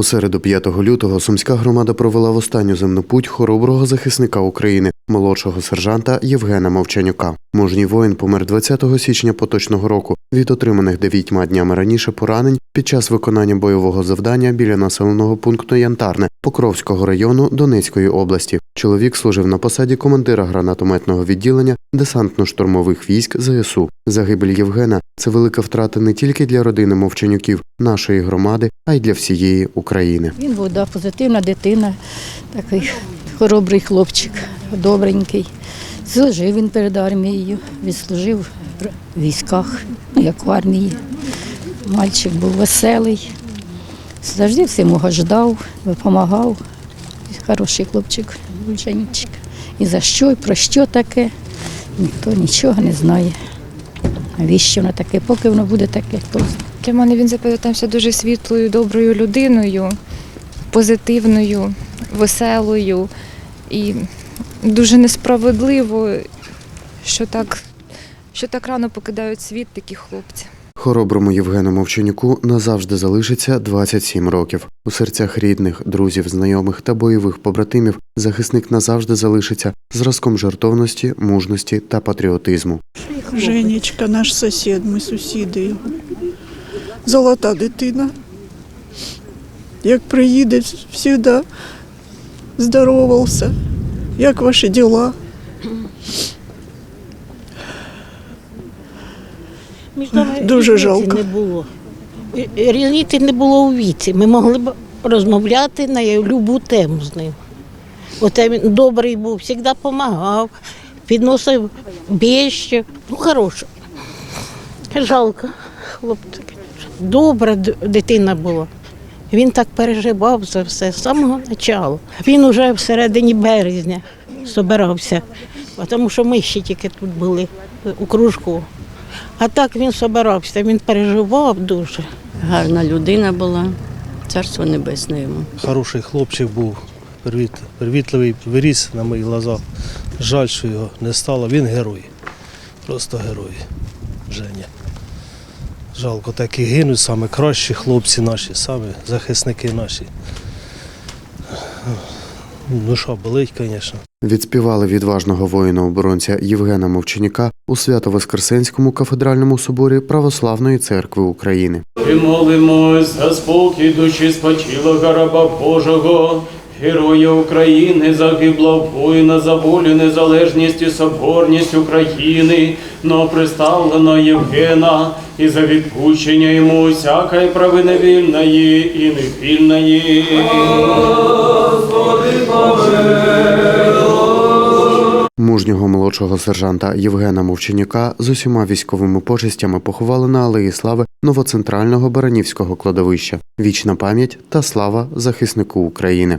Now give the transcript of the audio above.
У середу 5 лютого сумська громада провела в останню земну путь хороброго захисника України, молодшого сержанта Євгена Мовчанюка. Мужній воїн помер 20 січня поточного року від отриманих дев'ятьма днями раніше поранень під час виконання бойового завдання біля населеного пункту Янтарне Покровського району Донецької області. Чоловік служив на посаді командира гранатометного відділення десантно-штурмових військ ЗСУ. Загибель Євгена це велика втрата не тільки для родини мовчанюків, нашої громади, а й для всієї України. Він був да, позитивна дитина, такий хоробрий хлопчик, добренький. Служив він перед армією, відслужив в військах, ну як в армії. Мальчик був веселий, завжди всім ждав, допомагав. Хороший хлопчик, Женечка. І за що, і про що таке, ніхто нічого не знає. Навіщо воно таке, поки воно буде таке, знає. Для мене він запам'ятався дуже світлою, доброю людиною, позитивною, веселою і дуже несправедливо, що так, що так рано покидають світ такі хлопці. Хороброму Євгену Мовчанюку назавжди залишиться 27 років. У серцях рідних, друзів, знайомих та бойових побратимів захисник назавжди залишиться зразком жертовності, мужності та патріотизму. Женечка, наш сусід, ми сусіди його. Золота дитина. Як приїде, завжди здоровався. Як ваші діла? Дуже жалко. Не було. Е, Різниці не було у віці. Ми могли б розмовляти на будь-яку тему з ним. Оте він добрий був, завжди допомагав, підносив біще. Ну, хороший. Жалко, хлопчик. Добра дитина була. Він так переживав за все з самого початку. Він уже в середині березня збирався, тому що ми ще тільки тут були у кружку. А так він збирався, він переживав дуже. Гарна людина була, царство небесне йому. Хороший хлопчик був, привіт, привітливий, виріс на моїх глазах. Жаль, що його не стало. Він герой. Просто герой. Женя. Жалко, так і гинуть саме кращі хлопці наші, саме захисники наші. Душа болить, звісно. Відспівали відважного воїна-оборонця Євгена Мовчанюка у Свято-Воскресенському кафедральному соборі Православної церкви України. І молимось за спокій душі спочилого раба Божого, героя України, загиблого воїна за волю, незалежність і соборність України, но приставлено Євгена, і за відпущення йому всякої правини вільної і невільної. Мужнього молодшого сержанта Євгена Мовчанюка з усіма військовими почестями поховали на Алеї Слави новоцентрального Баранівського кладовища. Вічна пам'ять та слава захиснику України.